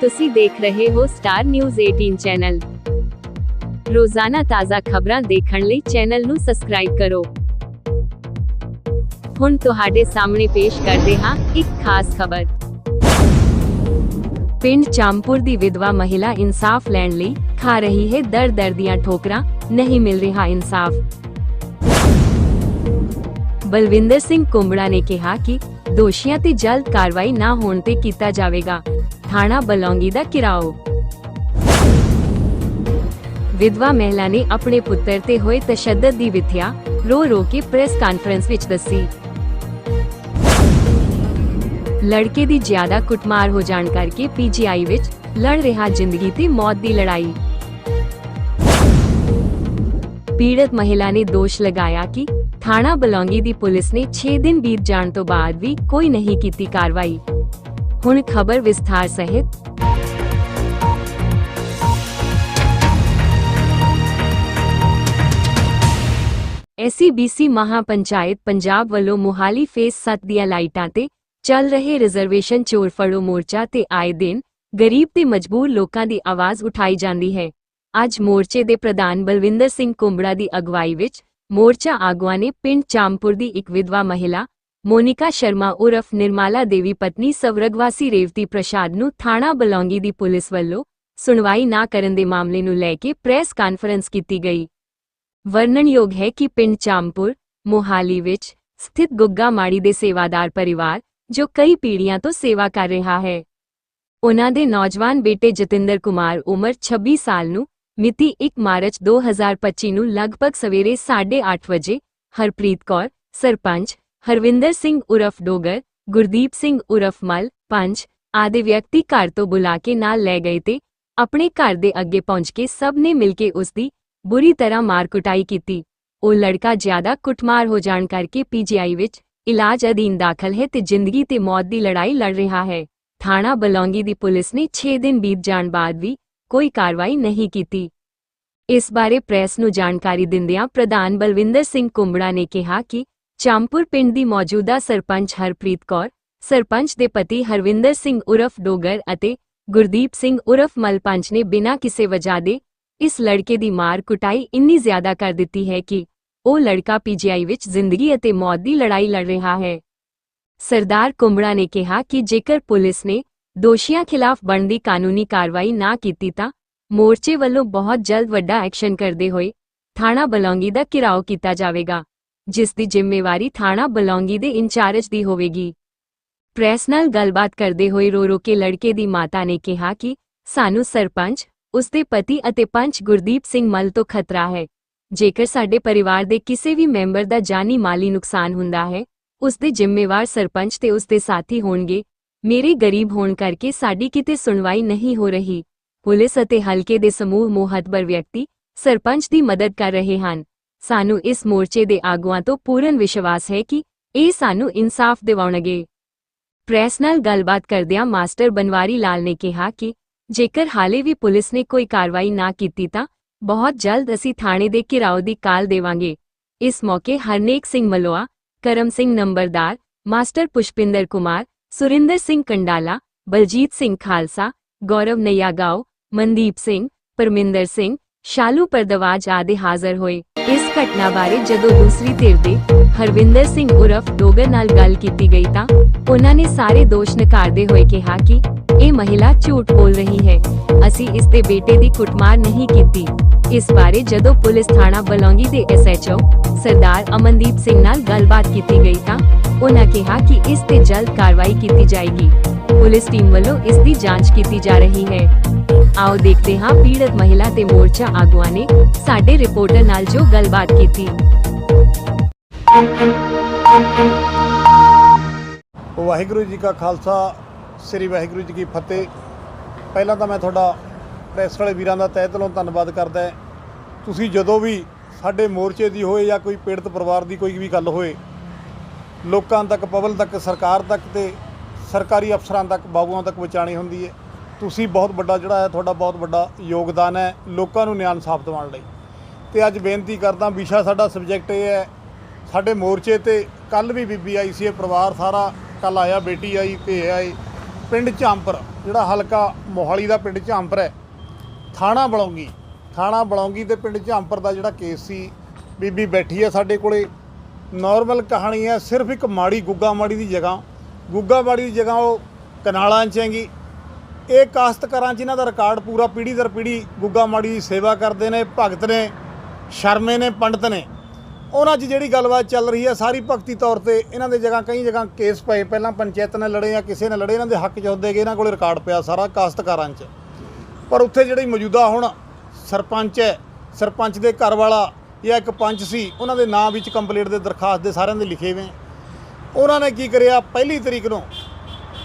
ਤੁਸੀਂ ਦੇਖ ਰਹੇ ਹੋ ਸਟਾਰ ਨਿਊਜ਼ 18 ਚੈਨਲ ਰੋਜ਼ਾਨਾ ਤਾਜ਼ਾ ਖਬਰਾਂ ਦੇਖਣ ਲਈ ਚੈਨਲ ਨੂੰ ਸਬਸਕ੍ਰਾਈਬ ਕਰੋ। ਹੁਣ ਤੁਹਾਡੇ ਸਾਹਮਣੇ ਪੇਸ਼ ਕਰਦੇ ਹਾਂ ਇੱਕ ਖਾਸ ਖਬਰ। ਪਿੰਡ ਚਾਮਪੁਰ ਦੀ ਵਿਧਵਾ ਮਹਿਲਾ ਇਨਸਾਫ ਲੈਣ ਲਈ ਖਾ ਰਹੀ ਹੈ ਦਰ ਦਰ ਦੀਆਂ ਠੋਕਰਾਂ, ਨਹੀਂ ਮਿਲ ਰਿਹਾ ਇਨਸਾਫ। ਬਲਵਿੰਦਰ ਸਿੰਘ ਕੁੰਬੜਾ ਨੇ ਕਿਹਾ ਕਿ ਦੋਸ਼ੀਆਂ ਤੇ ਜਲਦ ਕਾਰਵਾਈ ਨਾ ਹੋਣ ਤੇ ਕੀਤਾ ਜਾਵੇਗਾ। ਥਾਣਾ ਬਲੌਂਗੀ ਦਾ ਕਿਰਾਓ ਵਿਧਵਾ ਮਹਿਲਾ ਨੇ ਆਪਣੇ ਪੁੱਤਰ ਤੇ ਹੋਏ ਤਸ਼ੱਦਦ ਦੀ ਵਿਥਿਆ ਰੋ ਰੋ ਕੇ ਪ੍ਰੈਸ ਕਾਨਫਰੰਸ ਵਿੱਚ ਦੱਸੀ। ਲੜਕੇ ਦੀ ਜ਼ਿਆਦਾ ਕੁੱਟਮਾਰ ਹੋ ਜਾਣ ਕਰਕੇ ਪੀਜੀਆਈ ਵਿੱਚ ਲੜ ਰਿਹਾ ਜ਼ਿੰਦਗੀ ਤੇ ਮੌਤ ਦੀ ਲੜਾਈ। ਪੀੜਤ ਮਹਿਲਾ ਨੇ ਦੋਸ਼ ਲਗਾਇਆ ਕਿ ਥਾਣਾ ਬਲੌਂਗੀ ਦੀ ਪੁਲਿਸ ਨੇ 6 ਦਿਨ ਬੀਤ ਜਾਣ ਤੋਂ ਬਾਅਦ ਵੀ ਕੋਈ ਨਹੀਂ ਕੀਤੀ ਕਾਰਵਾਈ। ਹੁਣ ਖਬਰ ਵਿਸਥਾਰ ਸਹਿਤ। ਐਸਸੀਬੀਸੀ ਮਹਾਪੰਚਾਇਤ ਪੰਜਾਬ ਵੱਲੋਂ ਮੁਹਾਲੀ ਫੇਸ 7 ਦੀਆਂ ਲਾਈਟਾਂ ਤੇ ਚੱਲ ਰਹੇ ਰਿਜ਼ਰਵੇਸ਼ਨ ਚੋਰ ਫੜੋ ਮੋਰਚਾ ਤੇ ਆਏ ਦਿਨ ਗਰੀਬ ਤੇ ਮਜਬੂਰ ਲੋਕਾਂ ਦੀ ਆਵਾਜ਼ ਉਠਾਈ ਜਾਂਦੀ ਹੈ। ਅੱਜ ਮੋਰਚੇ ਦੇ ਪ੍ਰਧਾਨ ਬਲਵਿੰਦਰ ਸਿੰਘ ਕੁੰਬੜਾ ਦੀ ਅਗਵਾਈ ਵਿੱਚ ਮੋਰਚਾ ਆਗੂਆਂ ਨੇ ਪਿੰਡ ਚਾਮਪੁਰ ਦੀ ਇੱਕ ਵਿਧਵਾ ਮਹਿਲਾ ਮੋਨਿਕਾ ਸ਼ਰਮਾ ਉਰਫ ਨਿਰਮਾਲਾ ਦੇਵੀ ਪਤਨੀ ਸਵਰਗਵਾਸੀ ਰੇਵਤੀ ਪ੍ਰਸ਼ਾਦ ਨੂੰ ਥਾਣਾ ਬਲੌਂਗੀ ਦੀ ਪੁਲਿਸ ਵੱਲੋਂ ਸੁਣਵਾਈ ਨਾ ਕਰਨ ਦੇ ਮਾਮਲੇ ਨੂੰ ਲੈ ਕੇ ਪ੍ਰੈਸ ਕਾਨਫਰੰਸ ਕੀਤੀ ਗਈ। ਵਰਣਨਯੋਗ ਹੈ ਕਿ ਪਿੰਡ ਚਾਮਪੁਰ, ਮੋਹਾਲੀ ਵਿੱਚ ਸਥਿਤ ਗੁੱਗਾ ਮਾੜੀ ਦੇ ਸੇਵਾਦਾਰ ਪਰਿਵਾਰ, ਜੋ ਕਈ ਪੀੜ੍ਹੀਆਂ ਤੋਂ ਸੇਵਾ ਕਰ ਰਿਹਾ ਹੈ। ਉਹਨਾਂ ਦੇ ਨੌਜਵਾਨ ਬੇਟੇ ਜਤਿੰਦਰ ਕੁਮਾਰ ਉਮਰ 26 ਸਾਲ ਨੂੰ ਮਿਤੀ 1 ਮਾਰਚ 2025 ਨੂੰ ਲਗਭਗ ਸਵੇਰੇ 8:30 ਵਜੇ ਹਰਪ੍ਰੀਤ ਕੌਰ, ਸਰਪੰਚ ਹਰਵਿੰਦਰ ਸਿੰਘ ਉਰਫ ਡੋਗਰ, ਗੁਰਦੀਪ ਸਿੰਘ ਉਰਫ ਮਲ ਪੰਚ ਆਦਿ ਵਿਅਕਤੀ ਘਰ ਤੋਂ ਬੁਲਾ ਕੇ ਨਾਲ ਲੈ ਗਏ ਤੇ ਆਪਣੇ ਘਰ ਦੇ ਅੱਗੇ ਪਹੁੰਚ ਕੇ ਸਭ ਨੇ ਮਿਲ ਕੇ ਉਸ ਦੀ ਬੁਰੀ ਤਰ੍ਹਾਂ ਮਾਰ ਕੁਟਾਈ ਕੀਤੀ। ਉਹ ਲੜਕਾ ਜ਼ਿਆਦਾ ਕੁੱਟਮਾਰ ਹੋ ਜਾਣ ਕਰਕੇ ਪੀਜੀਆਈ ਵਿੱਚ ਇਲਾਜ ਅਧੀਨ ਦਾਖਲ ਹੈ ਤੇ ਜ਼ਿੰਦਗੀ ਤੇ ਮੌਤ ਦੀ ਲੜਾਈ ਲੜ ਰਿਹਾ ਹੈ। ਥਾਣਾ ਬਲੌਂਗੀ ਦੀ ਪੁਲਿਸ ਨੇ 6 ਦਿਨ ਬੀਤ ਜਾਣ ਬਾਅਦ ਵੀ ਕੋਈ ਕਾਰਵਾਈ ਨਹੀਂ ਕੀਤੀ। ਇਸ ਬਾਰੇ ਪ੍ਰੈਸ ਨੂੰ ਜਾਣਕਾਰੀ ਦਿੰਦਿਆਂ ਪ੍ਰਧਾਨ ਬਲਵਿੰਦਰ ਸਿੰਘ ਕੁੰਬੜਾ ਨੇ ਕਿਹਾ ਕਿ ਚਾਮਪੁਰ ਪਿੰਡ ਦੀ ਮੌਜੂਦਾ ਸਰਪੰਚ ਹਰਪ੍ਰੀਤ ਕੌਰ, ਸਰਪੰਚ ਦੇ ਪਤੀ ਹਰਵਿੰਦਰ ਸਿੰਘ ਉਰਫ ਡੋਗਰ ਅਤੇ ਗੁਰਦੀਪ ਸਿੰਘ ਉਰਫ ਮਲਪੰਚ ਨੇ ਬਿਨਾਂ ਕਿਸੇ ਵਜ੍ਹਾ ਦੇ ਇਸ ਲੜਕੇ ਦੀ ਮਾਰ ਕੁਟਾਈ ਇੰਨੀ ਜ਼ਿਆਦਾ ਕਰ ਦਿੱਤੀ ਹੈ ਕਿ ਉਹ ਲੜਕਾ ਪੀਜੀਆਈ ਵਿੱਚ ਜ਼ਿੰਦਗੀ ਅਤੇ ਮੌਤ ਦੀ ਲੜਾਈ ਲੜ ਰਿਹਾ ਹੈ। ਸਰਦਾਰ ਕੁੰਬੜਾ ਨੇ ਕਿਹਾ ਕਿ ਜੇਕਰ ਪੁਲਿਸ ਨੇ ਦੋਸ਼ੀਆਂ ਖਿਲਾਫ ਬਣਦੀ ਕਾਨੂੰਨੀ ਕਾਰਵਾਈ ਨਾ ਕੀਤੀ ਤਾਂ ਮੋਰਚੇ ਵੱਲੋਂ ਬਹੁਤ ਜਲਦ ਵੱਡਾ ਐਕਸ਼ਨ ਕਰਦੇ ਹੋਏ ਥਾਣਾ ਬਲੌਂਗੀ ਦਾ ਘਿਰਾਓ ਕੀਤਾ ਜਾਵੇਗਾ। ਜਿਸ ਦੀ ਜ਼ਿੰਮੇਵਾਰੀ ਥਾਣਾ ਬਲੌਂਗੀ ਦੇ ਇੰਚਾਰਜ ਦੀ ਹੋਵੇਗੀ ਪ੍ਰੈਸ ਨਾਲ ਗੱਲਬਾਤ ਕਰਦੇ ਹੋਏ ਰੋ ਰੋ ਕੇ ਲੜਕੇ ਦੀ ਮਾਤਾ ਨੇ ਕਿਹਾ ਕਿ ਸਾਨੂੰ ਸਰਪੰਚ ਉਸਦੇ ਪਤੀ ਅਤੇ ਪੰਚ ਗੁਰਦੀਪ ਸਿੰਘ ਮਲ ਤੋਂ ਖਤਰਾ ਹੈ ਜੇਕਰ ਸਾਡੇ ਪਰਿਵਾਰ ਦੇ ਕਿਸੇ ਵੀ ਮੈਂਬਰ ਦਾ ਜਾਨੀ ਮਾਲੀ ਨੁਕਸਾਨ ਹੁੰਦਾ ਹੈ ਉਸ ਦੇ ਜ਼ਿੰਮੇਵਾਰ ਸਰਪੰਚ ਤੇ ਉਸ ਦੇ ਸਾਥੀ ਹੋਣਗੇ ਮੇਰੇ ਗਰੀਬ ਹੋਣ ਕਰਕੇ ਸਾਡੀ ਕਿਤੇ ਸੁਣਵਾਈ ਨਹੀਂ ਹੋ ਰਹੀ ਪੁਲਿਸ ਅਤੇ ਹਲਕੇ ਦੇ ਸਮੂਹ ਮੋਹਤਬਰ ਵਿਅਕਤੀ ਸਰਪੰਚ ਦੀ ਮਦਦ ਕਰ ਰਹੇ ਹਨ ਸਾਨੂੰ ਇਸ ਮੋਰਚੇ ਦੇ ਆਗੂਆਂ ਤੋਂ ਪੂਰਨ ਵਿਸ਼ਵਾਸ ਹੈ ਕਿ ਇਹ ਸਾਨੂੰ ਇਨਸਾਫ ਦਿਵਾਉਣਗੇ। ਪ੍ਰੈਸ ਨਾਲ ਗੱਲਬਾਤ ਕਰਦਿਆਂ ਮਾਸਟਰ ਬਨਵਾਰੀ ਲਾਲ ਨੇ ਕਿਹਾ ਕਿ ਜੇਕਰ ਹਾਲੇ ਵੀ ਪੁਲਿਸ ਨੇ ਕੋਈ ਕਾਰਵਾਈ ਨਾ ਕੀਤੀ ਤਾਂ ਬਹੁਤ ਜਲਦ ਅਸੀਂ ਥਾਣੇ ਦੇ ਘਿਰਾਓ ਦੀ ਕਾਲ ਦੇਵਾਂਗੇ। ਇਸ ਮੌਕੇ ਹਰਨੇਕ ਸਿੰਘ ਮਲੋਆ, ਕਰਮ ਸਿੰਘ ਨੰਬਰਦਾਰ, ਮਾਸਟਰ ਪੁਸ਼ਪਿੰਦਰ ਕੁਮਾਰ, ਸੁਰਿੰਦਰ ਸਿੰਘ ਕੰਡਾਲਾ, ਬਲਜੀਤ ਸਿੰਘ ਖਾਲਸਾ, ਗੌਰਵ ਨਯਾਗਾਓ ਮਨਦੀਪ ਸਿੰਘ, ਪਰਮਿੰਦਰ ਸਿੰਘ ਸ਼ਾਲੂ ਪਰਦਵਾਜ ਆਦਿ ਹਾਜ਼ਰ ਹੋਏ। ਇਸ ਘਟਨਾ ਬਾਰੇ ਜਦੋਂ ਦੂਸਰੀ ਧਿਰ ਦੇ ਹਰਵਿੰਦਰ ਸਿੰਘ ਉਰਫ ਡੋਗਰ ਨਾਲ ਗੱਲ ਕੀਤੀ ਗਈ ਤਾਂ ਉਹਨਾਂ ਨੇ ਸਾਰੇ ਦੋਸ਼ ਨਕਾਰਦੇ ਹੋਏ ਕਿਹਾ ਕਿ ਇਹ ਮਹਿਲਾ ਝੂਠ ਬੋਲ ਰਹੀ ਹੈ। ਅਸੀਂ ਇਸ ਦੇ ਬੇਟੇ ਦੀ ਕੁੱਟਮਾਰ ਨਹੀਂ ਕੀਤੀ। ਇਸ ਬਾਰੇ ਜਦੋਂ ਪੁਲਿਸ ਥਾਣਾ ਬਲੌਂਗੀ ਦੇ ਐਸਐਚਓ ਸਰਦਾਰ ਅਮਨਦੀਪ ਸਿੰਘ ਨਾਲ ਗੱਲਬਾਤ ਕੀਤੀ ਗਈ ਤਾਂ ਉਹਨਾਂ ਕਿਹਾ ਕਿ ਇਸ ਤੇ ਜਲਦ ਕਾਰਵਾਈ ਕੀਤੀ ਜਾਏਗੀ। ਪੁਲਿਸ ਟੀਮ ਵੱਲੋਂ ਇਸ ਦੀ ਜਾਂਚ ਕੀਤੀ ਜਾ ਰਹੀ ਹੈ। ਆਓ ਦੇਖਦੇ ਹਾਂ ਪੀੜਤ ਮਹਿਲਾ ਤੇ ਮੋਰਚਾ ਆਗੂਆਂ ਨੇ ਸਾਡੇ ਰਿਪੋਰਟਰ ਨਾਲ ਜੋ ਗੱਲਬਾਤ ਕੀਤੀ। ਵਾਹਿਗੁਰੂ ਜੀ ਕਾ ਖਾਲਸਾ, ਸ੍ਰੀ ਵਾਹਿਗੁਰੂ ਜੀ ਕੀ ਫਤਿਹ। ਪਹਿਲਾਂ ਤਾਂ ਮੈਂ ਤੁਹਾਡਾ ਪ੍ਰੈਸ ਵਾਲੇ ਵੀਰਾਂ ਦਾ ਤਹਿ ਦਿਲੋਂ ਧੰਨਵਾਦ ਕਰਦਾ ਤੁਸੀਂ ਜਦੋਂ ਵੀ ਸਾਡੇ ਮੋਰਚੇ ਦੀ ਹੋਏ ਜਾਂ ਕੋਈ ਪੀੜਤ ਪਰਿਵਾਰ ਦੀ ਕੋਈ ਵੀ ਗੱਲ ਹੋਏ, ਲੋਕਾਂ ਤੱਕ ਪਬਲ ਤੱਕ, ਸਰਕਾਰ ਤੱਕ ਤੇ ਸਰਕਾਰੀ ਅਫਸਰਾਂ ਤੱਕ, ਬਾਬੂਆਂ ਤੱਕ ਪਹੁੰਚਾਣੀ ਹੁੰਦੀ ਹੈ। ਤੁਸੀਂ ਬਹੁਤ ਵੱਡਾ ਜਿਹੜਾ ਹੈ, ਤੁਹਾਡਾ ਬਹੁਤ ਵੱਡਾ ਯੋਗਦਾਨ ਹੈ ਲੋਕਾਂ ਨੂੰ ਨਿਆਂ ਇਨਸਾਫ ਦਿਵਾਉਣ ਲਈ। ਤੇ ਅੱਜ ਬੇਨਤੀ ਕਰਦਾ ਵਿਸ਼ਾ ਸਾਡਾ ਸਬਜੈਕਟ ਇਹ ਹੈ, ਸਾਡੇ ਮੋਰਚੇ ਤੇ ਕੱਲ ਵੀ ਬੀਬੀ ਆਈ ਸੀ, ਇਹ ਪਰਿਵਾਰ ਸਾਰਾ ਕੱਲ ਆਇਆ, ਬੇਟੀ ਆਈ, ਭੇ ਆਈ ਪਿੰਡ ਝਾਂਪਰ, ਜਿਹੜਾ ਹਲਕਾ ਮੋਹਾਲੀ ਦਾ ਪਿੰਡ ਝਾਂਪਰ ਹੈ, ਥਾਣਾ ਬਲੌਂਗੀ ਥਾਣਾ ਬਲੌਂਗੀ ਤੇ ਪਿੰਡ ਝਾਂਪਰ ਦਾ ਜਿਹੜਾ ਕੇਸ ਸੀ, ਬੀਬੀ ਬੈਠੀ ਹੈ ਸਾਡੇ ਕੋਲੇ। ਨਾਰਮਲ ਕਹਾਣੀ ਹੈ, ਸਿਰਫ ਇੱਕ ਮਾੜੀ ਗੁੱਗਾ ਮਾੜੀ ਦੀ ਜਗ੍ਹਾ। ਗੁੱਗਾ ਮਾੜੀ ਦੀ ਜਗ੍ਹਾ ਉਹ ਕਨਾਲਾਂ 'ਚ ਹੈਗੀ ਇਹ ਕਾਸ਼ਤਕਾਰਾਂ 'ਚ ਇਹਨਾਂ ਦਾ ਰਿਕਾਰਡ ਪੂਰਾ ਪੀੜ੍ਹੀ ਦਰ ਪੀੜ੍ਹੀ ਗੁੱਗਾ ਮਾੜੀ ਦੀ ਸੇਵਾ ਕਰਦੇ ਨੇ, ਭਗਤ ਨੇ, ਸ਼ਰਮੇ ਨੇ, ਪੰਡਤ ਨੇ। ਉਹਨਾਂ 'ਚ ਜਿਹੜੀ ਗੱਲਬਾਤ ਚੱਲ ਰਹੀ ਹੈ, ਸਾਰੀ ਭਗਤੀ ਤੌਰ ਤੇ ਇਹਨਾਂ ਦੇ ਜਗ੍ਹਾ ਕਈ ਜਗ੍ਹਾ ਕੇਸ ਪਏ। ਪਹਿਲਾਂ ਪੰਚਾਇਤ ਨਾਲ ਲੜੇ ਜਾਂ ਕਿਸੇ ਨਾਲ ਲੜੇ, ਇਹਨਾਂ ਦੇ ਹੱਕ 'ਚ ਹੁੰਦੇ ਗਏ, ਇਹਨਾਂ ਕੋਲ ਰਿਕਾਰਡ ਪਿਆ ਸਾਰਾ ਕਾਸ਼ਤਕਾਰਾਂ 'ਚ। ਪਰ ਉੱਥੇ ਜਿਹੜੀ ਮੌਜੂਦਾ ਹੁਣ ਸਰਪੰਚ ਹੈ, ਸਰਪੰਚ ਦੇ ਘਰ ਵਾਲਾ ਜਾਂ ਇੱਕ ਪੰਚ ਸੀ, ਉਹਨਾਂ ਦੇ ਨਾਂ ਵਿੱਚ ਕੰਪਲੀਟ ਦੇ ਦਰਖਾਸਤ ਦੇ ਸਾਰਿਆਂ ਦੇ ਲਿਖੇ ਹੋਏ ਉਹਨਾਂ ਨੇ ਕੀ ਕਰਿਆ? ਪਹਿਲੀ ਤਰੀਕ ਨੂੰ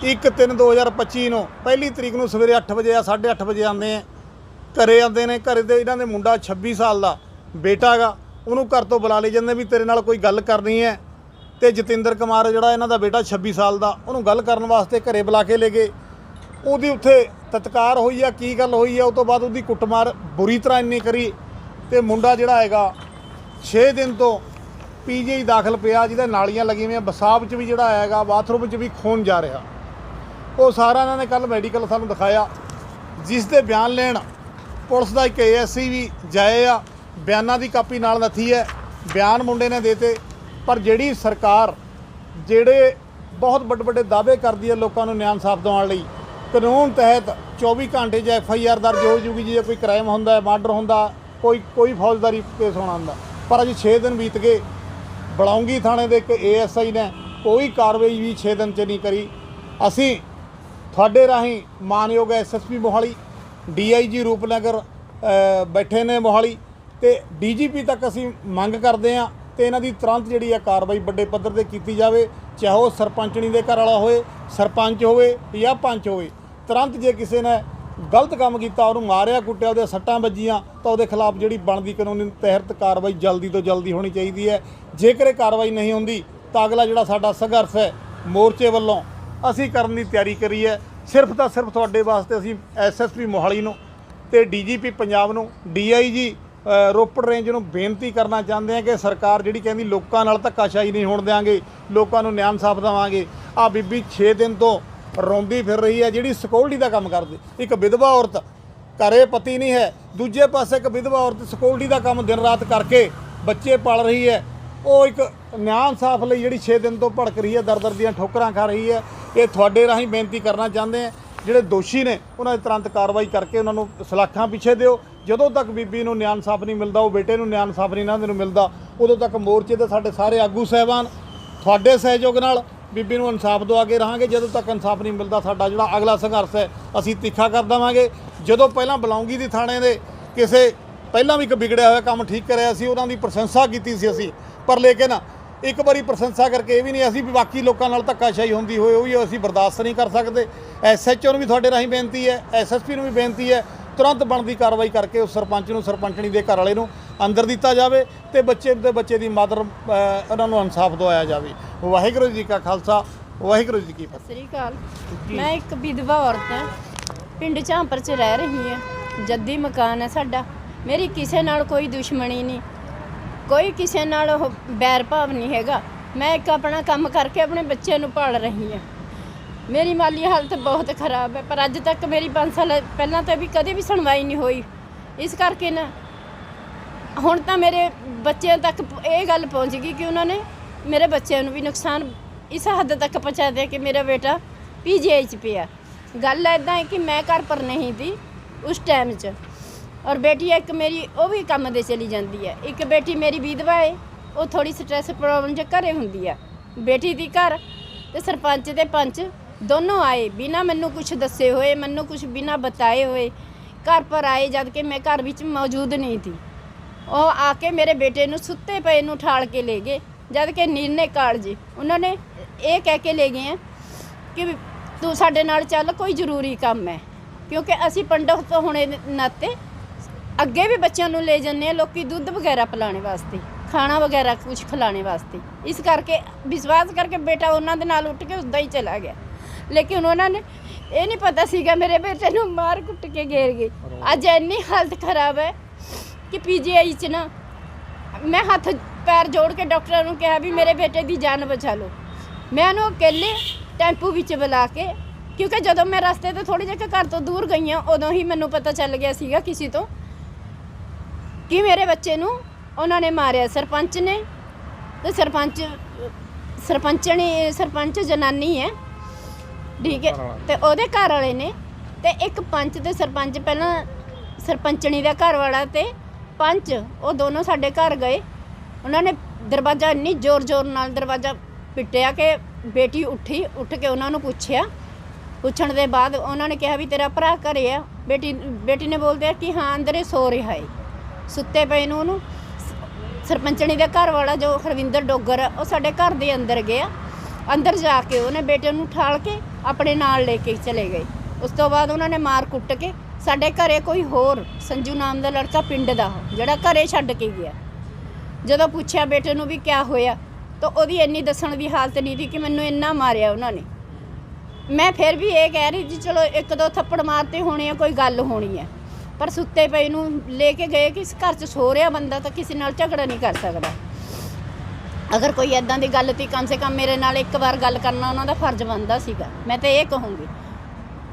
1/3/2025 ਨੂੰ, ਪਹਿਲੀ ਤਰੀਕ ਨੂੰ ਸਵੇਰੇ 8 ਵਜੇ ਜਾਂ 8:30 ਵਜੇ ਆਉਂਦੇ ਆ। ਘਰੇ ਆਉਂਦੇ ਨੇ, ਘਰੇ ਦੇ ਇਹਨਾਂ ਦੇ ਮੁੰਡਾ 26 ਸਾਲ ਦਾ, ਬੇਟਾ ਹੈਗਾ ਉਹਨੂੰ ਘਰ ਤੋਂ ਬੁਲਾ ਲਈ ਜਾਂਦੇ ਵੀ ਤੇਰੇ ਨਾਲ ਕੋਈ ਗੱਲ ਕਰਨੀ ਹੈ। ਤੇ ਜਤਿੰਦਰ ਕੁਮਾਰ ਜਿਹੜਾ ਇਹਨਾਂ ਦਾ ਬੇਟਾ 26 ਸਾਲ ਦਾ, ਉਹਨੂੰ ਗੱਲ ਕਰਨ ਵਾਸਤੇ ਘਰੇ ਬੁਲਾ ਕੇ ਲੈ ਗਏ। ਉਹਦੀ ਉੱਥੇ ਤਤਕਾਰ ਹੋਈ ਆ, ਕੀ ਗੱਲ ਹੋਈ ਆ ਉਸ ਤੋਂ ਬਾਅਦ ਉਹਦੀ ਕੁੱਟਮਾਰ ਬੁਰੀ ਤਰ੍ਹਾਂ ਇੰਨੀ ਕਰੀ। ਤੇ ਮੁੰਡਾ ਜਿਹੜਾ ਹੈਗਾ 6 ਦਿਨ ਤੋਂ ਪੀਜੀਆਈ ਦਾਖਲ ਪਿਆ, ਜਿਹਦੇ ਨਾਲੀਆਂ ਲੱਗੀਆਂ ਹੋਈਆਂ ਬਸਾਬ 'ਚ ਵੀ ਜਿਹੜਾ ਹੈਗਾ, ਬਾਥਰੂਮ 'ਚ ਵੀ ਖੂਨ ਜਾ ਰਿਹਾ। ਉਹ ਸਾਰਾ ਇਹਨਾਂ ਨੇ ਕੱਲ ਮੈਡੀਕਲ ਸਾਨੂੰ ਦਿਖਾਇਆ ਜਿਸ ਦੇ ਬਿਆਨ ਲੈਣ ਪੁਲਿਸ ਦਾ ਇੱਕ ਏਐਸਸੀ ਵੀ ਜਾਏ ਆ, ਬਿਆਨਾਂ ਦੀ ਕਾਪੀ ਨਾਲ ਨੱਥੀ ਹੈ, ਬਿਆਨ ਮੁੰਡੇ ਨੇ ਦੇਤੇ, ਪਰ ਜਿਹੜੀ ਸਰਕਾਰ ਜਿਹੜੇ ਬਹੁਤ ਵੱਡੇ ਵੱਡੇ ਦਾਅਵੇ ਕਰਦੀ ਹੈ ਲੋਕਾਂ ਨੂੰ ਨਿਆਂ ਇਨਸਾਫ ਦਿਵਾਉਣ ਲਈ, ਕਾਨੂੰਨ ਤਹਿਤ 24 ਘੰਟੇ 'ਚ ਐਫ ਆਈ ਆਰ ਦਰਜ ਹੋ ਜੂਗੀ, ਜੇ ਕੋਈ ਕ੍ਰਾਈਮ ਹੁੰਦਾ ਮਰਡਰ ਹੁੰਦਾ, ਕੋਈ ਕੋਈ ਫੌਜਦਾਰੀ ਕੇਸ ਹੋਣਾ ਹੁੰਦਾ, ਪਰ ਅਜੇ 6 ਦਿਨ ਬੀਤ ਗਏ, ਬਲੌਂਗੀ ਥਾਣੇ ਦੇ ਇੱਕ ਏਐਸਆਈ ਨੇ ਕੋਈ ਕਾਰਵਾਈ ਵੀ 6 ਦਿਨ 'ਚ ਨਹੀਂ ਕਰੀ, ਅਸੀਂ ਤੁਹਾਡੇ ਰਾਹੀਂ ਮਾਨਯੋਗ ਐਸਐਸਪੀ ਮੋਹਾਲੀ, ਡੀਆਈਜੀ ਰੂਪਨਗਰ ਬੈਠੇ ਨੇ ਮੋਹਾਲੀ ਤੇ ਡੀਜੀਪੀ ਤੱਕ ਅਸੀਂ ਮੰਗ ਕਰਦੇ ਹਾਂ ਤੇ ਇਹਨਾਂ ਦੀ ਤੁਰੰਤ ਜਿਹੜੀ ਆ ਕਾਰਵਾਈ ਵੱਡੇ ਪੱਧਰ ਤੇ ਕੀਤੀ ਜਾਵੇ, ਚਾਹੇ ਉਹ ਸਰਪੰਚਣੀ ਦੇ ਘਰ ਵਾਲਾ ਹੋਵੇ, ਸਰਪੰਚ ਹੋਵੇ ਜਾਂ ਪੰਚ ਹੋਵੇ। ਤੁਰੰਤ ਜੇ ਕਿਸੇ ਨੇ ਗਲਤ ਕੰਮ ਕੀਤਾ, ਉਹਨੂੰ ਮਾਰਿਆ, ਕੁੱਟਿਆ, ਉਹਦੇ ਸੱਟਾਂ ਵੱਜੀਆਂ, ਤਾਂ ਉਹਦੇ ਖਿਲਾਫ ਜਿਹੜੀ ਬਣਦੀ ਕਾਨੂੰਨੀ ਤਹਿਤ ਕਾਰਵਾਈ ਜਲਦੀ ਤੋਂ ਜਲਦੀ ਹੋਣੀ ਚਾਹੀਦੀ ਹੈ। ਜੇਕਰ ਇਹ ਕਾਰਵਾਈ ਨਹੀਂ ਹੁੰਦੀ, ਤਾਂ ਅਗਲਾ ਜਿਹੜਾ ਸਾਡਾ ਸੰਘਰਸ਼ ਹੈ, ਮੋਰਚੇ ਵੱਲੋਂ ਅਸੀਂ ਕਰਨ ਦੀ ਤਿਆਰੀ ਕਰੀ ਹੈ। ਸਿਰਫ ਤਾਂ ਸਿਰਫ ਤੁਹਾਡੇ ਵਾਸਤੇ ਅਸੀਂ ਐਸਐਸਪੀ ਮੋਹਾਲੀ ਨੂੰ ਤੇ ਡੀਜੀਪੀ ਪੰਜਾਬ ਨੂੰ ਡੀਆਈਜੀ ਰੋਪੜ ਰੇਂਜ ਨੂੰ ਬੇਨਤੀ ਕਰਨਾ ਚਾਹੁੰਦੇ ਹਾਂ ਕਿ ਸਰਕਾਰ ਜਿਹੜੀ ਕਹਿੰਦੀ ਲੋਕਾਂ ਨਾਲ ਧੱਕਾਸ਼ਾਹੀ ਨਹੀਂ ਹੋਣ ਦਿਆਂਗੇ, ਲੋਕਾਂ ਨੂੰ ਨਿਆਂ ਸਾਫ਼ ਦੇਵਾਂਗੇ। ਆ ਬੀਬੀ 6 ਦਿਨ ਤੋਂ ਰੋਂਦੀ ਫਿਰ ਰਹੀ ਹੈ, ਜਿਹੜੀ ਸਿਕਿਉਰਿਟੀ ਦਾ ਕੰਮ ਕਰਦੀ, ਇੱਕ ਵਿਧਵਾ ਔਰਤ, ਘਰੇ ਪਤੀ ਨਹੀਂ ਹੈ। ਦੂਜੇ ਪਾਸੇ ਇੱਕ ਵਿਧਵਾ ਔਰਤ ਸਿਕਿਉਰਿਟੀ ਦਾ ਕੰਮ ਦਿਨ ਰਾਤ ਕਰਕੇ ਬੱਚੇ ਪਾਲ ਰਹੀ ਹੈ। ਉਹ ਇੱਕ ਨਿਆਂ ਇਨਸਾਫ ਲਈ ਜਿਹੜੀ 6 ਦਿਨ ਤੋਂ ਭੜਕ ਰਹੀ ਹੈ ਦਰ ਦਰ ਦੀਆਂ ਠੋਕਰਾਂ ਖਾ ਰਹੀ ਹੈ। ਇਹ ਤੁਹਾਡੇ ਰਾਹੀਂ ਬੇਨਤੀ ਕਰਨਾ ਚਾਹੁੰਦੇ ਹਾਂ। ਜਿਹੜੇ ਦੋਸ਼ੀ ਨੇ, ਉਹਨਾਂ ਦੀ ਤੁਰੰਤ ਕਾਰਵਾਈ ਕਰਕੇ ਉਹਨਾਂ ਨੂੰ ਸਲਾਖਾਂ ਪਿੱਛੇ ਦਿਓ। ਜਦੋਂ ਤੱਕ ਬੀਬੀ ਨੂੰ ਨਿਆਂ ਇਨਸਾਫ ਨਹੀਂ ਮਿਲਦਾ, ਉਹ ਬੇਟੇ ਨੂੰ ਨਿਆਂ ਇਨਸਾਫ ਨਹੀਂ ਇਹਨਾਂ ਦੇ ਨੂੰ ਮਿਲਦਾ, ਉਦੋਂ ਤੱਕ ਮੋਰਚੇ ਦੇ ਸਾਡੇ ਸਾਰੇ ਆਗੂ ਸਹਿਬਾਨ, ਤੁਹਾਡੇ ਸਹਿਯੋਗ ਨਾਲ ਬੀਬੀ ਨੂੰ ਇਨਸਾਫ ਦਵਾ ਕੇ ਰਹਾਂਗੇ। ਜਦੋਂ ਤੱਕ ਇਨਸਾਫ ਨਹੀਂ ਮਿਲਦਾ, ਸਾਡਾ ਜਿਹੜਾ ਅਗਲਾ ਸੰਘਰਸ਼ ਹੈ, ਅਸੀਂ ਤਿੱਖਾ ਕਰ ਦੇਵਾਂਗੇ। ਜਦੋਂ ਪਹਿਲਾਂ ਬਲੌਂਗੀ ਦੀ ਥਾਣੇ ਦੇ ਕਿਸੇ, ਪਹਿਲਾਂ ਵੀ ਇੱਕ ਵਿਗੜਿਆ ਹੋਇਆ ਕੰਮ ਠੀਕ ਕਰਿਆ ਸੀ, ਉਹਨਾਂ ਦੀ ਪ੍ਰਸ਼ੰਸਾ ਕੀਤੀ ਸੀ ਅਸੀਂ। ਪਰ ਲੇਕਿਨ ਇੱਕ ਵਾਰੀ ਪ੍ਰਸ਼ੰਸਾ ਕਰਕੇ ਇਹ ਵੀ ਨਹੀਂ, ਅਸੀਂ ਵੀ ਬਾਕੀ ਲੋਕਾਂ ਨਾਲ ਧੱਕਾਸ਼ਾਹੀ ਹੁੰਦੀ ਹੋਏ, ਉਹ ਵੀ ਅਸੀਂ ਬਰਦਾਸ਼ਤ ਨਹੀਂ ਕਰ ਸਕਦੇ। ਐਸਐਚਓ ਨੂੰ ਵੀ ਤੁਹਾਡੇ ਰਾਹੀਂ ਬੇਨਤੀ ਹੈ ਐਸਐਸਪੀ ਨੂੰ ਵੀ ਬੇਨਤੀ ਹੈ, ਤੁਰੰਤ ਬਣਦੀ ਕਾਰਵਾਈ ਕਰਕੇ ਉਸ ਸਰਪੰਚ ਨੂੰ, ਸਰਪੰਚਣੀ ਦੇ ਘਰ ਵਾਲੇ ਨੂੰ ਅੰਦਰ ਦਿੱਤਾ ਜਾਵੇ ਤੇ ਬੱਚੇ ਦੇ ਬੱਚੇ ਦੀ ਮਾਦਰ ਉਹਨਾਂ ਨੂੰ ਇਨਸਾਫ ਦਵਾਇਆ ਜਾਵੇ। ਵਾਹਿਗੁਰੂ ਜੀ ਕਾ ਖਾਲਸਾ, ਵਾਹਿਗੁਰੂ ਜੀ ਕੀ ਫਤਿਹ। ਸਤਿ ਸ੍ਰੀ ਅਕਾਲ। ਮੈਂ ਇੱਕ ਵਿਧਵਾ ਔਰਤ ਹਾਂ, ਪਿੰਡ ਝਾਂਪਰ 'ਚ ਰਹਿ ਰਹੀ ਹਾਂ। ਜੱਦੀ ਮਕਾਨ ਹੈ ਸਾਡਾ। ਮੇਰੀ ਕਿਸੇ ਨਾਲ ਕੋਈ ਦੁਸ਼ਮਣੀ ਨਹੀਂ। ਕੋਈ ਕਿਸੇ ਨਾਲ ਉਹ ਬੈਰ ਭਾਵ ਨਹੀਂ ਹੈਗਾ। ਮੈਂ ਇੱਕ ਆਪਣਾ ਕੰਮ ਕਰਕੇ ਆਪਣੇ ਬੱਚਿਆਂ ਨੂੰ ਪਾਲ ਰਹੀ ਹਾਂ। ਮੇਰੀ ਮਾਲੀ ਹਾਲਤ ਬਹੁਤ ਖਰਾਬ ਹੈ, ਪਰ ਅੱਜ ਤੱਕ ਮੇਰੀ 5 ਸਾਲ ਪਹਿਲਾਂ ਤਾਂ ਵੀ ਕਦੇ ਵੀ ਸੁਣਵਾਈ ਨਹੀਂ ਹੋਈ। ਇਸ ਕਰਕੇ ਨਾ, ਹੁਣ ਤਾਂ ਮੇਰੇ ਬੱਚਿਆਂ ਤੱਕ ਇਹ ਗੱਲ ਪਹੁੰਚ ਗਈ ਕਿ ਉਹਨਾਂ ਨੇ ਮੇਰੇ ਬੱਚਿਆਂ ਨੂੰ ਵੀ ਨੁਕਸਾਨ ਇਸ ਹੱਦ ਤੱਕ ਪਹੁੰਚਾ ਦਿਆ ਕਿ ਮੇਰਾ ਬੇਟਾ ਪੀਜੀਆਈ ਚ ਪਿਆ। ਗੱਲ ਐਦਾਂ ਹੈ ਕਿ ਮੈਂ ਘਰ ਪਰ ਨਹੀਂ ਸੀ ਉਸ ਟਾਈਮ 'ਚ। ਔਰ ਬੇਟੀ ਇੱਕ ਮੇਰੀ, ਉਹ ਵੀ ਕੰਮ ਦੇ ਚਲੀ ਜਾਂਦੀ ਹੈ। ਇੱਕ ਬੇਟੀ ਮੇਰੀ ਵਿਧਵਾ ਹੈ ਉਹ ਥੋੜੀ ਸਟ੍ਰੈਸ ਪ੍ਰੋਬਲਮ ਚ ਘਰੇ ਹੁੰਦੀ ਆ ਬੇਟੀ ਦੀ ਘਰ ਤੇ ਸਰਪੰਚ ਤੇ ਪੰਚ ਦੋਨੋਂ ਆਏ, ਬਿਨਾ ਮੈਨੂੰ ਕੁਝ ਦੱਸੇ ਹੋਏ, ਮੈਨੂੰ ਕੁਝ ਬਿਨਾ ਬਤਾਏ ਹੋਏ। ਘਰ ਪਰ ਆਏ ਜਦ ਕਿ ਮੈਂ ਘਰ ਵਿੱਚ ਮੌਜੂਦ ਨਹੀਂ ਸੀ। ਉਹ ਆ ਕੇ ਮੇਰੇ ਬੇਟੇ ਨੂੰ ਸੁੱਤੇ ਪਏ ਨੂੰ ਠਾਲ ਕੇ ਲੈ ਗਏ, ਜਦ ਕਿ ਨਿਰਨੇ ਕਾਲ ਜੀ, ਉਹਨਾਂ ਨੇ ਇਹ ਕਹਿ ਕੇ ਲੈ ਗਏ ਆ ਕਿ ਤੂੰ ਸਾਡੇ ਨਾਲ ਚੱਲ, ਕੋਈ ਜ਼ਰੂਰੀ ਕੰਮ ਹੈ। ਕਿਉਂਕਿ ਅਸੀਂ ਪੰਡਤ ਤੋਂ ਹੋਣੇ ਦੇ ਨਾਤੇ ਅੱਗੇ ਵੀ ਬੱਚਿਆਂ ਨੂੰ ਲੈ ਜੰਨੇ ਆ ਲੋਕੀ ਦੁੱਧ ਵਗੈਰਾ ਪਿਲਾਣੇ ਵਾਸਤੇ, ਖਾਣਾ ਵਗੈਰਾ ਕੁਝ ਖਿਲਾਣੇ ਵਾਸਤੇ। ਇਸ ਕਰਕੇ ਵਿਸ਼ਵਾਸ ਕਰਕੇ ਬੇਟਾ ਉਹਨਾਂ ਦੇ ਨਾਲ ਉੱਠ ਕੇ ਉਦਾਂ ਹੀ ਚਲਾ ਗਿਆ। ਲੇਕਿਨ ਉਹਨਾਂ ਨੇ ਇਹ ਨਹੀਂ ਪਤਾ ਸੀਗਾ ਮੇਰੇ ਬੇਟੇ ਨੂੰ ਮਾਰ ਕੁੱਟ ਕੇ ਗੇਰ ਗਏ। ਅੱਜ ਇੰਨੀ ਹਾਲਤ ਖਰਾਬ ਹੈ ਕਿ ਪੀਜੀਆਈ ਚ ਨਾ ਮੈਂ ਹੱਥ ਪੈਰ ਜੋੜ ਕੇ ਡਾਕਟਰਾਂ ਨੂੰ ਕਿਹਾ ਵੀ ਮੇਰੇ ਬੇਟੇ ਦੀ ਜਾਨ ਬਚਾ ਲਓ। ਮੈਂ ਉਹਨੂੰ ਅਕੇਲੇ ਟੈਂਪੂ ਵਿੱਚ ਬੁਲਾ ਕੇ, ਕਿਉਂਕਿ ਜਦੋਂ ਮੈਂ ਰਸਤੇ ਤੇ ਥੋੜੀ ਜਿਹੀ ਘਰ ਤੋਂ ਦੂਰ ਗਈ ਹਾਂ, ਉਦੋਂ ਹੀ ਮੈਨੂੰ ਪਤਾ ਚੱਲ ਗਿਆ ਸੀਗਾ ਕਿਸੇ ਤੋਂ ਕਿ ਮੇਰੇ ਬੱਚੇ ਨੂੰ ਉਹਨਾਂ ਨੇ ਮਾਰਿਆ ਸਰਪੰਚ ਨੇ। ਤੇ ਸਰਪੰਚ ਸਰਪੰਚਣੀ ਸਰਪੰਚ ਜਨਾਨੀ ਹੈ ਠੀਕ ਹੈ। ਤੇ ਉਹਦੇ ਘਰ ਵਾਲੇ ਨੇ ਤੇ ਇੱਕ ਪੰਚ ਤੇ ਸਰਪੰਚ ਪਹਿਲਾਂ ਸਰਪੰਚਣੀ ਦਾ ਘਰ ਵਾਲਾ ਤੇ ਪੰਚ ਉਹ ਦੋਨੋਂ ਸਾਡੇ ਘਰ ਗਏ। ਉਹਨਾਂ ਨੇ ਦਰਵਾਜ਼ਾ ਇੰਨੀ ਜ਼ੋਰ-ਜ਼ੋਰ ਨਾਲ ਦਰਵਾਜ਼ਾ ਪਿੱਟਿਆ ਕਿ ਬੇਟੀ ਉੱਠੀ ਉੱਠ ਕੇ ਉਹਨਾਂ ਨੂੰ ਪੁੱਛਿਆ। ਪੁੱਛਣ ਦੇ ਬਾਅਦ ਉਹਨਾਂ ਨੇ ਕਿਹਾ ਵੀ ਤੇਰਾ ਭਰਾ ਘਰੇ ਆ। ਬੇਟੀ ਬੇਟੀ ਨੇ ਬੋਲਦੇ ਕਿ ਹਾਂ ਅੰਦਰੇ ਸੋ ਰਿਹਾ ਹੈ ਸੁੱਤੇ ਪਏ ਨੂੰ ਉਹਨੂੰ। ਸ- ਸਰਪੰਚਣੀ ਦੇ ਘਰ ਵਾਲਾ ਜੋ ਹਰਵਿੰਦਰ ਡੋਗਰ ਆ, ਉਹ ਸਾਡੇ ਘਰ ਦੇ ਅੰਦਰ ਗਿਆ ਅੰਦਰ ਜਾ ਕੇ ਉਹਨੇ ਬੇਟੇ ਨੂੰ ਠਾਲ ਕੇ ਆਪਣੇ ਨਾਲ ਲੈ ਕੇ ਚਲੇ ਗਏ। ਉਸ ਤੋਂ ਬਾਅਦ ਉਹਨਾਂ ਨੇ ਮਾਰ ਕੁੱਟ ਕੇ ਸਾਡੇ ਘਰੇ ਕੋਈ ਹੋਰ ਸੰਜੂ ਨਾਮ ਦਾ ਲੜਕਾ ਪਿੰਡ ਦਾ ਉਹ, ਜਿਹੜਾ ਘਰੇ ਛੱਡ ਕੇ ਗਿਆ। ਜਦੋਂ ਪੁੱਛਿਆ ਬੇਟੇ ਨੂੰ ਵੀ ਕਿਆ ਹੋਇਆ ਤਾਂ ਉਹਦੀ ਇੰਨੀ ਦੱਸਣ ਦੀ ਹਾਲਤ ਨਹੀਂ ਸੀ ਕਿ ਮੈਨੂੰ ਇੰਨਾ ਮਾਰਿਆ ਉਹਨਾਂ ਨੇ। ਮੈਂ ਫਿਰ ਵੀ ਇਹ ਕਹਿ ਰਹੀ ਜੀ ਚਲੋ ਇੱਕ ਦੋ ਥੱਪੜ ਮਾਰਤੇ ਹੋਣੇ ਆ ਕੋਈ ਗੱਲ ਹੋਣੀ ਹੈ ਪਰ ਸੁੱਤੇ ਪਏ ਨੂੰ ਲੈ ਕੇ ਗਏ ਕਿ ਇਸ ਘਰ 'ਚ ਸੋ ਰਿਹਾ ਬੰਦਾ ਤਾਂ ਕਿਸੇ ਨਾਲ ਝਗੜਾ ਨਹੀਂ ਕਰ ਸਕਦਾ। ਅਗਰ ਕੋਈ ਐਦਾਂ ਦੀ ਗੱਲ ਤੀ ਕਮ ਸੇ ਕਮ ਮੇਰੇ ਨਾਲ ਇੱਕ ਵਾਰ ਗੱਲ ਕਰਨਾ ਉਹਨਾਂ ਦਾ ਫਰਜ਼ ਬਣਦਾ ਸੀਗਾ। ਮੈਂ ਤਾਂ ਇਹ ਕਹੂੰਗੀ,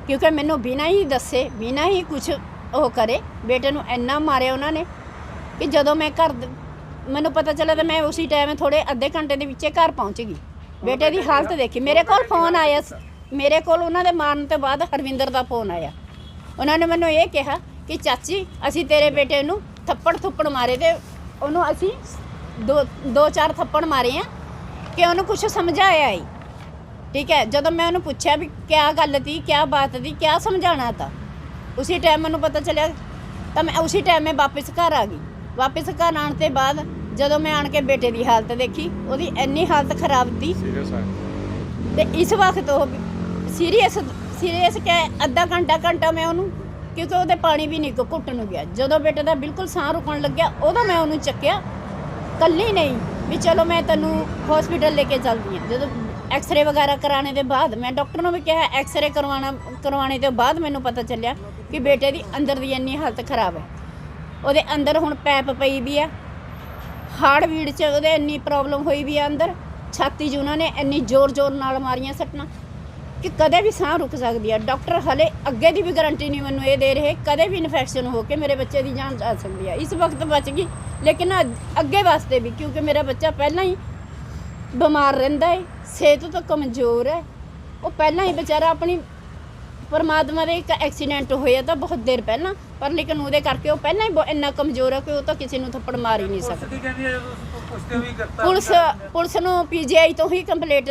ਕਿਉਂਕਿ ਮੈਨੂੰ ਬਿਨਾਂ ਹੀ ਦੱਸੇ, ਬਿਨਾਂ ਹੀ ਕੁਝ ਉਹ ਕਰੇ, ਬੇਟੇ ਨੂੰ ਇੰਨਾ ਮਾਰਿਆ ਉਹਨਾਂ ਨੇ ਕਿ ਜਦੋਂ ਮੈਂ ਘਰ ਮੈਨੂੰ ਪਤਾ ਚੱਲਿਆ ਤਾਂ ਮੈਂ ਉਸੇ ਟਾਈਮ ਥੋੜੇ ਅੱਧੇ ਘੰਟੇ ਦੇ ਵਿੱਚ ਘਰ ਪਹੁੰਚ ਗਈ। ਬੇਟੇ ਦੀ ਹਾਲਤ ਦੇਖੀ। ਮੇਰੇ ਕੋਲ ਫੋਨ ਆਇਆ ਮੇਰੇ ਕੋਲ ਉਹਨਾਂ ਦੇ ਮਾਰਨ ਤੋਂ ਬਾਅਦ ਹਰਵਿੰਦਰ ਦਾ ਫੋਨ ਆਇਆ। ਉਹਨਾਂ ਨੇ ਮੈਨੂੰ ਇਹ ਕਿਹਾ ਕਿ ਚਾਚੀ ਅਸੀਂ ਤੇਰੇ ਬੇਟੇ ਨੂੰ ਥੱਪੜ ਥੁੱਪੜ ਮਾਰੇ ਤੇ ਉਹਨੂੰ ਅਸੀਂ ਦੋ ਦੋ ਚਾਰ ਥੱਪੜ ਮਾਰੇ ਆ ਕਿ ਉਹਨੂੰ ਕੁਝ ਸਮਝਾਇਆ ਹੀ ਠੀਕ ਹੈ ਜਦੋਂ ਮੈਂ ਉਹਨੂੰ ਪੁੱਛਿਆ ਵੀ ਕਿਆ ਗੱਲ ਤੀ ਕਿਆ ਬਾਤ ਤੀ ਕਿਆ ਸਮਝਾਣਾ ਤਾ ਉਸੇ ਟਾਈਮ ਮੈਨੂੰ ਪਤਾ ਚੱਲਿਆ ਤਾਂ ਮੈਂ ਉਸੇ ਟਾਈਮ ਮੈਂ ਵਾਪਸ ਘਰ ਆ ਗਈ। ਵਾਪਸ ਘਰ ਆਉਣ ਤੇ ਬਾਅਦ ਜਦੋਂ ਮੈਂ ਆਣ ਕੇ ਬੇਟੇ ਦੀ ਹਾਲਤ ਦੇਖੀ ਉਹਦੀ ਇੰਨੀ ਹਾਲਤ ਖਰਾਬ ਤੀ। ਤੇ ਇਸ ਵਕਤ ਉਹ ਸੀਰੀਅਸ ਸੀਰੀਅਸ ਕਿ ਅੱਧਾ ਘੰਟਾ ਘੰਟਾ ਮੈਂ ਉਹਨੂੰ ਕਿਉਂਕਿ ਉਹਦੇ ਪਾਣੀ ਵੀ ਨਹੀਂ ਘੁੱਟਣ ਨੂੰ ਗਿਆ। ਜਦੋਂ ਬੇਟੇ ਦਾ ਬਿਲਕੁਲ ਸਾਹ ਰੁਕਣ ਲੱਗਿਆ, ਉਦੋਂ ਮੈਂ ਉਹਨੂੰ ਚੱਕਿਆ। ਕੱਲੀ ਨਹੀਂ, ਵੀ ਚਲੋ ਮੈਂ ਤੈਨੂੰ ਹਸਪੀਟਲ ਲੈ ਕੇ ਚੱਲਦੀ ਹਾਂ। ਜਦੋਂ ਐਕਸ-ਰੇ ਵਗੈਰਾ ਕਰਾਣੇ ਦੇ ਬਾਅਦ, ਮੈਂ ਡਾਕਟਰ ਨੂੰ ਵੀ ਕਿਹਾ ਐਕਸ-ਰੇ ਕਰਵਾਉਣਾ, ਕਰਵਾਉਣੇ ਤੋਂ ਬਾਅਦ ਮੈਨੂੰ ਪਤਾ ਚੱਲਿਆ ਕਿ ਬੇਟੇ ਦੀ ਅੰਦਰ ਦੀ ਇੰਨੀ ਹਾਲਤ ਖਰਾਬ ਹੈ। ਉਹਦੇ ਅੰਦਰ ਹੁਣ ਪੈਪ ਪਈ ਵੀ ਆ। ਹਾਰਟ ਬੀਟ 'ਚ ਉਹਦੇ ਇੰਨੀ ਪ੍ਰੋਬਲਮ ਹੋਈ ਵੀ ਆ ਅੰਦਰ। ਛਾਤੀ 'ਚ ਉਹਨਾਂ ਨੇ ਇੰਨੀ ਜ਼ੋਰ-ਜ਼ੋਰ ਨਾਲ ਮਾਰੀਆਂ ਸੱਟਾਂ। ਕਿ ਕਦੇ ਵੀ ਸਾਹ ਰੁਕ ਸਕਦੀ ਆ। ਡਾਕਟਰ ਹਲੇ ਅੱਗੇ ਦੀ ਵੀ ਗਾਰੰਟੀ ਨਹੀਂ ਮੈਨੂੰ ਇਹ ਦੇ ਰਹੇ ਕਦੇ ਵੀ ਇਨਫੈਕਸ਼ਨ ਹੋ ਕੇ ਮੇਰੇ ਬੱਚੇ ਦੀ ਜਾਨ ਜਾ ਸਕਦੀ ਆ। ਇਸ ਵਕਤ ਬਚ ਗਈ ਲੇਕਿਨ ਅੱਗ- ਵਾਸਤੇ ਵੀ ਕਿਉਂਕਿ ਮੇਰਾ ਬੱਚਾ ਪਹਿਲਾਂ ਹੀ ਬਿਮਾਰ ਰਹਿੰਦਾ ਹੈ ਸਿਹਤ ਤੋਂ ਕਮਜ਼ੋਰ ਹੈ ਉਹ ਪਹਿਲਾਂ ਹੀ ਵਿਚਾਰਾ ਆਪਣੀ ਪਰਮਾਤਮਾ ਦੇ ਇੱਕ ਐਕਸੀਡੈਂਟ ਹੋਇਆ ਤਾਂ ਬਹੁਤ ਦੇਰ ਪਹਿਲਾਂ ਪਰ ਲੇਕਿਨ ਉਹਦੇ ਕਰਕੇ ਉਹ ਪਹਿਲਾਂ ਹੀ ਇੰਨਾ ਕਮਜ਼ੋਰ ਹੈ ਕਿ ਉਹ ਤਾਂ ਕਿਸੇ ਨੂੰ ਥੱਪੜ ਮਾਰ ਹੀ ਨਹੀਂ ਸਕਦਾ। ਹੈ ਪੁਲਿਸ ਪੁਲਿਸ ਨੂੰ ਪੀਜੀਆਈ ਤੋਂ ਹੀ ਕੰਪਲੀਟ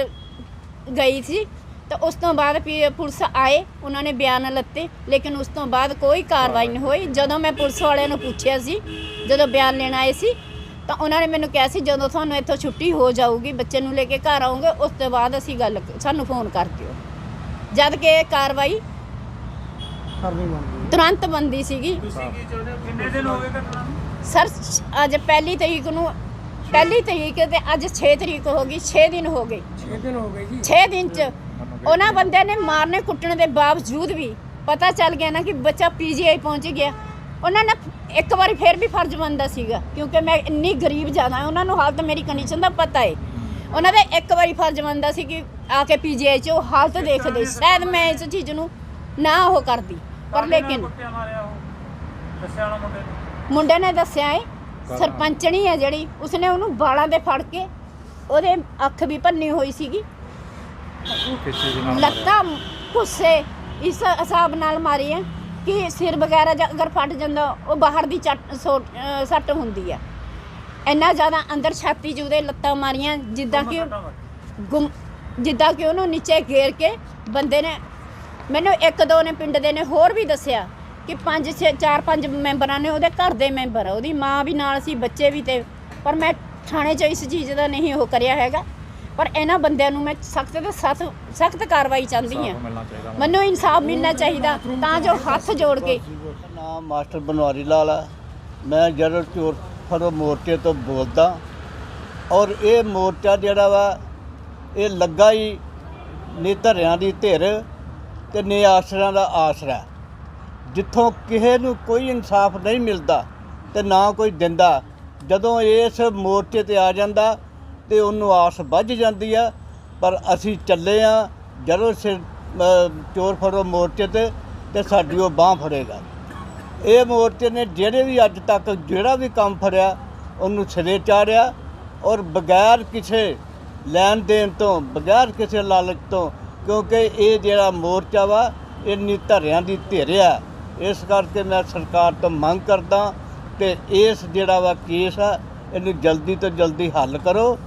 ਗਈ ਸੀ। ਤੇ ਉਸ ਤੋਂ ਬਾਅਦ ਪੀ- ਪੁਲਿਸ ਆਏ ਉਹਨਾਂ ਨੇ ਬਿਆਨ ਲੱਤੇ ਲੇਕਿਨ ਉਸ ਤੋਂ ਬਾਅਦ ਕੋਈ ਕਾਰਵਾਈ ਨਹੀਂ ਹੋਈ। ਜਦੋਂ ਮੈਂ ਪੁਲਿਸ ਵਾਲਿਆਂ ਨੂੰ ਪੁੱਛਿਆ ਸੀ ਜਦੋਂ ਬਿਆਨ ਲੈਣ ਆਏ ਸੀ ਤਾਂ ਉਹਨਾਂ ਨੇ ਮੈਨੂੰ ਕਿਹਾ ਸੀ ਜਦੋਂ ਤੁਹਾਨੂੰ ਇੱਥੋਂ ਛੁੱਟੀ ਹੋ ਜਾਊਗੀ ਬੱਚੇ ਨੂੰ ਲੈ ਕੇ ਘਰ ਆਉਂਗੇ ਉਸ ਤੋਂ ਬਾਅਦ ਅਸੀਂ ਗੱਲ ਸਾਨੂੰ ਫੋਨ ਕਰ ਦਿਓ। ਜਦ ਕਿ ਇਹ ਕਾਰਵਾਈ ਕਰਨੀ ਤੁਰੰਤ ਬੰਦੀ ਸੀਗੀ। ਤੁਸੀਂ ਕੀ ਚਾਹੁੰਦੇ ਹੋ ਕਿੰਨੇ ਦਿਨ ਹੋ ਗਏ ਘਟਨਾ ਨੂੰ? ਸਰ ਅੱਜ ਪਹਿਲੀ ਤਰੀਕ ਨੂੰ ਪਹਿਲੀ ਤਰੀਕ ਤੇ ਅੱਜ 6 ਤਰੀਕ ਹੋ ਗਈ 6 ਦਿਨ ਹੋ ਗਏ। 6 ਦਿਨ ਹੋ ਗਏ ਜੀ। 6 ਦਿਨ ਚ ਉਹਨਾਂ ਬੰਦਿਆਂ ਨੇ ਮਾਰਨੇ ਕੁੱਟਣ ਦੇ ਬਾਵਜੂਦ ਵੀ ਪਤਾ ਚੱਲ ਗਿਆ ਨਾ ਕਿ ਬੱਚਾ ਪੀਜੀਆਈ ਪਹੁੰਚ ਗਿਆ। ਉਹਨਾਂ ਨੇ ਇੱਕ ਵਾਰੀ ਫੇਰ ਵੀ ਫਰਜ਼ ਬਣਦਾ ਸੀਗਾ ਕਿਉਂਕਿ ਮੈਂ ਇੰਨੀ ਗਰੀਬ ਜ਼ਿਆਦਾ ਉਹਨਾਂ ਨੂੰ ਹਾਲਤ ਮੇਰੀ ਕੰਡੀਸ਼ਨ ਦਾ ਪਤਾ ਹੈ ਉਹਨਾਂ ਦਾ ਇੱਕ ਵਾਰੀ ਫਰਜ਼ ਬਣਦਾ ਸੀ ਕਿ ਆ ਕੇ ਪੀਜੀਆਈ ਚ ਉਹ ਹਾਲਤ ਦੇਖਦੇ ਸ਼ਾਇਦ ਮੈਂ ਇਸ ਚੀਜ਼ ਨੂੰ ਨਾ ਉਹ ਕਰਦੀ ਪਰ ਲੇਕਿਨ ਮੁੰਡੇ ਨੇ? ਦੱਸਿਆ ਏ ਸਰਪੰਚਣੀ ਹੈ ਜਿਹੜੀ ਉਸਨੇ ਉਹਨੂੰ ਵਾਲਾਂ ਦੇ ਫੜ ਕੇ ਉਹਦੇ ਅੱਖ ਵੀ ਭੰਨੀ ਹੋਈ ਸੀਗੀ। ਲੱਤਾਂ ਗੁੱਸੇ ਇਸ ਹਿਸਾਬ ਨਾਲ ਮਾਰੀ ਹੈ ਕਿ ਸਿਰ ਵਗੈਰਾ ਜਾਂ ਅਗਰ ਫਟ ਜਾਂਦਾ ਉਹ ਬਾਹਰ ਦੀ ਚੱਟ ਅਹ ਸੱਟ ਹੁੰਦੀ ਹੈ ਇੰਨਾ ਜ਼ਿਆਦਾ ਅੰਦਰ ਛਾਤੀ 'ਚ ਉਹਦੇ ਲੱਤਾਂ ਮਾਰੀਆਂ ਜਿੱਦਾਂ ਕਿ ਉਹ ਗੁੰਮ ਜਿੱਦਾਂ ਕਿ ਉਹਨੂੰ ਨੀਚੇ ਘੇਰ ਕੇ ਬੰਦੇ ਨੇ ਮੈਨੂੰ ਇੱਕ ਦੋ ਨੇ ਪਿੰਡ ਦੇ ਨੇ ਹੋਰ ਵੀ ਦੱਸਿਆ ਕਿ ਪੰਜ ਛੇ ਚਾਰ ਪੰਜ ਮੈਂਬਰਾਂ ਨੇ ਉਹਦੇ ਘਰ ਦੇ ਮੈਂਬਰ ਉਹਦੀ ਮਾਂ ਵੀ ਨਾਲ ਸੀ ਬੱਚੇ ਵੀ ਤੇ ਪਰ ਮੈਂ ਥਾਣੇ 'ਚ ਇਸ ਚੀਜ਼ ਦਾ ਨਹੀਂ ਉਹ ਕਰਿਆ ਹੈਗਾ। ਪਰ ਇਹਨਾਂ ਬੰਦਿਆਂ ਨੂੰ ਮੈਂ ਸਖਤ ਤੇ ਸਖਤ ਸਖਤ ਕਾਰਵਾਈ ਚਾਹੁੰਦੀ ਹਾਂ। ਮੈਨੂੰ ਇਨਸਾਫ ਮਿਲਣਾ ਚਾਹੀਦਾ ਤਾਂ ਜੋ ਹੱਥ ਜੋੜ ਕੇ ਨਾਮ ਮਾਸਟਰ ਬਨਵਾਰੀ ਲਾਲ ਹੈ ਮੈਂ ਜਨਰਲ ਚੋਰ ਫੜੋ ਮੋਰਚੇ ਤੋਂ ਬੋਲਦਾ। ਔਰ ਇਹ ਮੋਰਚਾ ਜਿਹੜਾ ਵਾ ਇਹ ਲੱਗਾ ਹੀ ਨੀ ਧਰਿਆਂ ਦੀ ਧਿਰ ਤੇ ਨੀ ਆਸਰਿਆਂ ਦਾ ਆਸਰਾ। ਜਿੱਥੋਂ ਕਿਸੇ ਨੂੰ ਕੋਈ ਇਨਸਾਫ ਨਹੀਂ ਮਿਲਦਾ ਤੇ ਨਾ ਕੋਈ ਦਿੰਦਾ ਜਦੋਂ ਇਸ ਮੋਰਚੇ ਤੇ ਆ ਜਾਂਦਾ ਤੇ ਉਹਨੂੰ ਆਸ ਵੱਝ ਜਾਂਦੀ ਆ, ਪਰ ਅਸੀਂ ਚੱਲੇ ਆ, ਜਦੋਂ ਸਿਰ ਚੋਰ ਫੜੋ ਮੋਰਚੇ ਤੇ ਤੇ ਸਾਡੀ ਉਹ ਬਾਹ ਫੜੇਗਾ। ਇਹ ਮੋਰਚੇ ਨੇ ਜਿਹੜੇ ਵੀ ਅੱਜ ਤੱਕ ਜਿਹੜਾ ਵੀ ਕੰਮ ਫੜਿਆ, ਉਹਨੂੰ ਸਿਰੇ ਚਾੜਿਆ, ਔਰ ਬਗੈਰ ਕਿਸੇ ਲੈਣ ਦੇਣ ਤੋਂ, ਬਗੈਰ ਕਿਸੇ ਲਾਲਚ ਤੋਂ, ਕਿਉਂਕਿ ਇਹ ਜਿਹੜਾ ਮੋਰਚਾ ਵਾ ਇੰਨੀ ਧਰਿਆਂ ਦੀ ਧਿਰਿਆ ਇਸ ਕਰਕੇ ਮੈਂ ਸਰਕਾਰ ਤੋਂ ਮੰਗ ਕਰਦਾ, ਤੇ ਇਸ ਜਿਹੜਾ ਵਾ ਕੇਸ ਆ, ਇਹਨੂੰ ਜਲਦੀ ਤੋਂ ਜਲਦੀ ਹੱਲ ਕਰੋ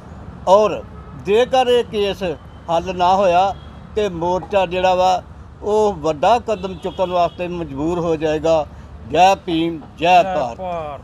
ਔਰ ਜੇਕਰ ਇਹ ਕੇਸ ਹੱਲ ਨਾ ਹੋਇਆ ਤੇ ਮੋਰਚਾ ਜਿਹੜਾ ਵਾ, ਉਹ ਵੱਡਾ ਕਦਮ ਚੁੱਕਣ ਵਾਸਤੇ ਮਜਬੂਰ ਹੋ ਜਾਏਗਾ। ਜੈ ਭੀਮ, ਜੈ ਭਾਰਤ।